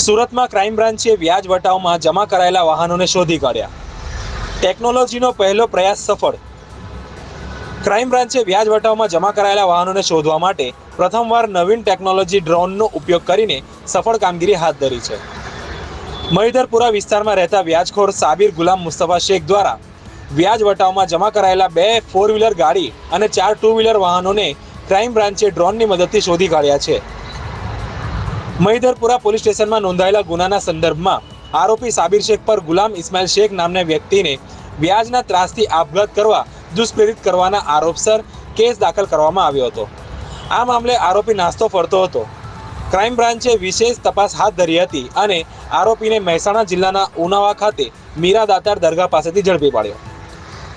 સુરતમાં ક્રાઇમ બ્રાન્ચે વ્યાજ વટાવમાં જમા કરાયેલા વાહનોને શોધી કાઢ્યા. ટેકનોલોજીનો પહેલો પ્રયાસ સફળ. ક્રાઇમ બ્રાન્ચે વ્યાજ વટાવમાં જમા કરાયેલા વાહનોને શોધવા માટે પ્રથમવાર નવીન ટેકનોલોજી ડ્રોનનો ઉપયોગ કરીને સફળ કામગીરી હાથ ધરી છે. મહીધરપુરા વિસ્તારમાં રહેતા વ્યાજખોર સાબિર ગુલામ મુસ્તફા શેખ દ્વારા વ્યાજ વટાવમાં જમા કરાયેલા બે ફોર વ્હીલર ગાડી અને ચાર ટુ વ્હીલર વાહનોને ક્રાઇમ બ્રાન્ચે ડ્રોનની મદદથી શોધી કાઢ્યા છે. મહિધરપુરા પોલીસ સ્ટેશનમાં નોંધાયેલા ગુનાના સંદર્ભમાં આરોપી સાબિર શેખ પર ગુલામ ઇસ્માઇલ શેખ નામના વ્યક્તિને વ્યાજના ત્રાસથી આપઘાત કરવા દુષ્પ્રેરિત કરવાના આરોપસર કેસ દાખલ કરવામાં આવ્યો હતો. આ મામલે આરોપી નાસ્તો ફરતો હતો. ક્રાઇમ બ્રાન્ચે વિશેષ તપાસ હાથ ધરી હતી અને આરોપીને મહેસાણા જિલ્લાના ઉનાવા ખાતે મીરા દાતાર દરગાહ પાસેથી ઝડપી પાડ્યો.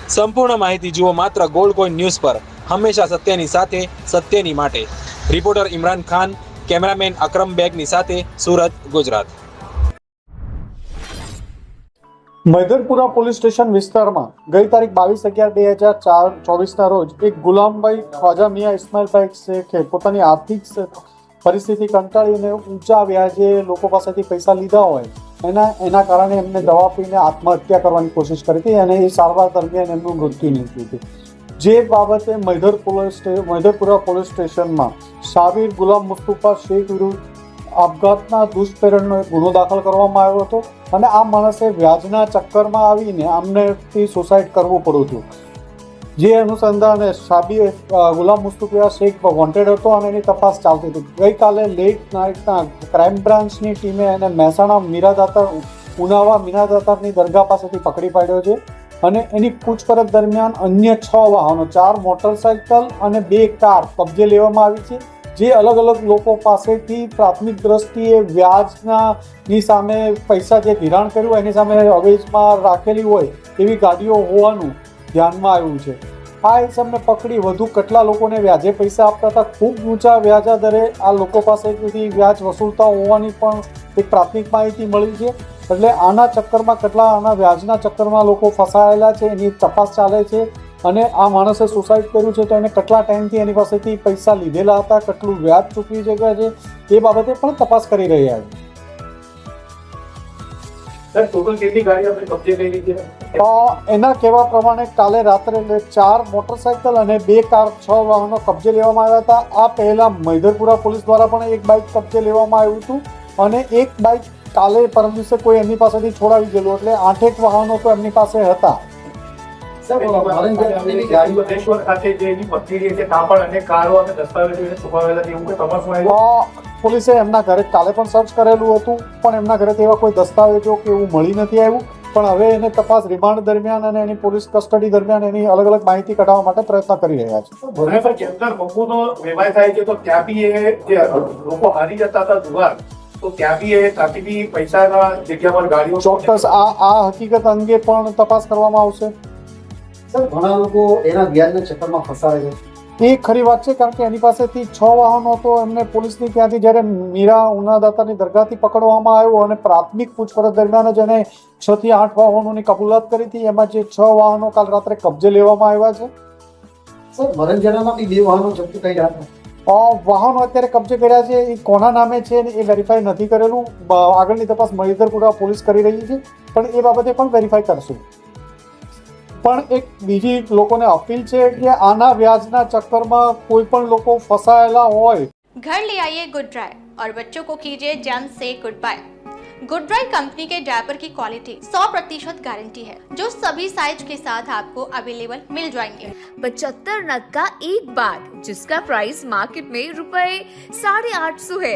સંપૂર્ણ માહિતી જુઓ માત્ર ગોલ્ડ કોઈન ન્યૂઝ પર. હંમેશા સત્યની સાથે સત્યની માટે. રિપોર્ટર ઇમરાન ખાન કેમેરામેન અક્રમ બેગની સાથે સુરત, ગુજરાત. મૈદરપુરા પોલીસ સ્ટેશન વિસ્તારમાં ગઈ તારીખ બાવીસ અગિયાર બે હજાર ચાર ચોવીસના રોજ એક ગુલામભાઈ ખ્વાજા મિયા ઇસ્માઇલભાઈ શેખે પોતાની આર્થિક પરિસ્થિતિ કંટાળીને ઊંચા વ્યાજે લોકો પાસેથી પૈસા લીધા હોય એના એના કારણે એમને દવા પીને આત્મહત્યા કરવાની કોશિશ કરી હતી અને એ સારવાર દરમિયાન એમનું મૃત્યુ નીકળ્યું હતું. જે બાબતે મૈદર પોલીસ મૈદરપુરા પોલીસ સ્ટેશનમાં સાબિર ગુલામ મુસ્તુફા શેખ વિરુદ્ધ આપઘાતના દુષ્પ્રેરણનો એક ગુનો દાખલ કરવામાં આવ્યો હતો અને આ માણસે વ્યાજના ચક્કરમાં આવીને આમનેથી સુસાઇડ કરવું પડ્યું હતું. જે અનુસંધાને સાબી ગુલામ મુસ્તુફા શેખ વોન્ટેડ હતો અને એની તપાસ ચાલતી હતી. ગઈકાલે લેટ નાઇટના ક્રાઇમ બ્રાન્ચની ટીમે એને મહેસાણા મીરાદાતર ઉનાવા મીરાદાતરની દરગાહ પાસેથી પકડી પાડ્યો છે અને એની પૂછપરછ દરમિયાન અન્ય છ વાહનો, ચાર મોટરસાઇકલ અને બે કાર કબજે લેવામાં આવી છે. જે અલગ અલગ લોકો પાસેથી પ્રાથમિક દ્રષ્ટિએ વ્યાજના ની સામે પૈસા જે ધિરાણ કર્યું એની સામે અવેજમાં રાખેલી હોય એવી ગાડીઓ હોવાનું ધ્યાનમાં આવ્યું છે. આ ઇસમને પકડી વધુ કેટલા લોકોને વ્યાજે પૈસા આપતા હતા? ખૂબ ઊંચા વ્યાજા દરે આ લોકો પાસેથી વ્યાજ વસૂલતા હોવાની પણ એક પ્રાથમિક માહિતી મળી છે. એટલે આના ચક્કરમાં કેટલા આના વ્યાજના ચક્કરમાં લોકો ફસાયેલા છે એની તપાસ ચાલે છે. અને આ માણસે સુસાઇડ કર્યું છે તો એને કેટલા ટાઈમથી એની પાસેથી પૈસા લીધેલા હતા કેટલું વ્યાજ ચૂકવી ચૂક્યા છે એ બાબતે પણ તપાસ કરી રહ્યા છે. ટોટલ કેટલી ગાડી આપણે કબજે કરી છે? એના કહેવા પ્રમાણે કાલે રાત્રે ચાર મોટરસાયકલ અને બે કાર છ વાહનો કબજે લેવામાં આવ્યા હતા. આ પહેલા મૈદરપુરા પોલીસ દ્વારા પણ એક બાઇક કબજે લેવામાં આવ્યું હતું અને એક બાઇક કાલે પરમ દિવસે કોઈ એમની પાસેથી છોડાવી ગયેલું. એટલે આઠેક વાહનો તો એમની પાસે હતા. પોલીસે એમના ઘરે કાલે પણ સર્ચ કરેલું હતું પણ એમના ઘરે એવા કોઈ દસ્તાવેજો કે એવું મળી નથી આવ્યું. પણ હવે એને તપાસ રિમાન્ડ દરમિયાન અને એની પોલીસ કસ્ટડી દરમિયાન એની અલગ અલગ માહિતી કઢાવવા માટે પ્રયત્ન કરી રહ્યા છે. વ્યવહાર થાય છે તો ત્યાં બી એ જે લોકો હારી જતા હતા જુગાર તો ત્યાં બી એ ત્યાંથી બી પૈસાના જગ્યા પર ગાડીઓ ચોક્કસ આ આ હકીકત અંગે પણ તપાસ કરવામાં આવશે. સર ઘણા લોકો એના વ્યાજના ચક્કરમાં ફસાય છે. એ ખરી વાત છે કારણ કે એની પાસેથી છ વાહનો હતો એમને પોલીસની ત્યાંથી જ્યારે મીરા ઉનાદાતાની દરગાહથી પકડવામાં આવ્યો અને પ્રાથમિક પૂછપરછ દરમિયાન જ એને છ થી આઠ વાહનોની કબૂલાત કરી હતી એમાં જે છ વાહનો કાલ રાત્રે કબજે લેવામાં આવ્યા છે? સર વરંજાનામાં બી બે વાહનો જપ્ત કર્યા હતા વાહનો અત્યારે કબજે કર્યા છે એ કોના નામે છે એ વેરીફાઈ નથી કરેલું. આગળની તપાસ મહિધરપુરા પોલીસ કરી રહી છે પણ એ બાબતે પણ વેરીફાઈ કરશું. પણ એક બીજી લોકોને અપીલ છે કે આના વ્યાજના ચક્કરમાં કોઈ પણ લોકો ફસાયેલા હોય घर ले आइए गुड ड्राई और बच्चों को कीजिए जैम से goodbye good dry company के डायपर की क्वालिटी 100 प्रतिशत गारंटी है जो सभी साइज के साथ आपको अवेलेबल मिल जाएंगे पचहत्तर नग का एक बाग जिसका प्राइस मार्केट में रुपए साढ़े आठ सौ है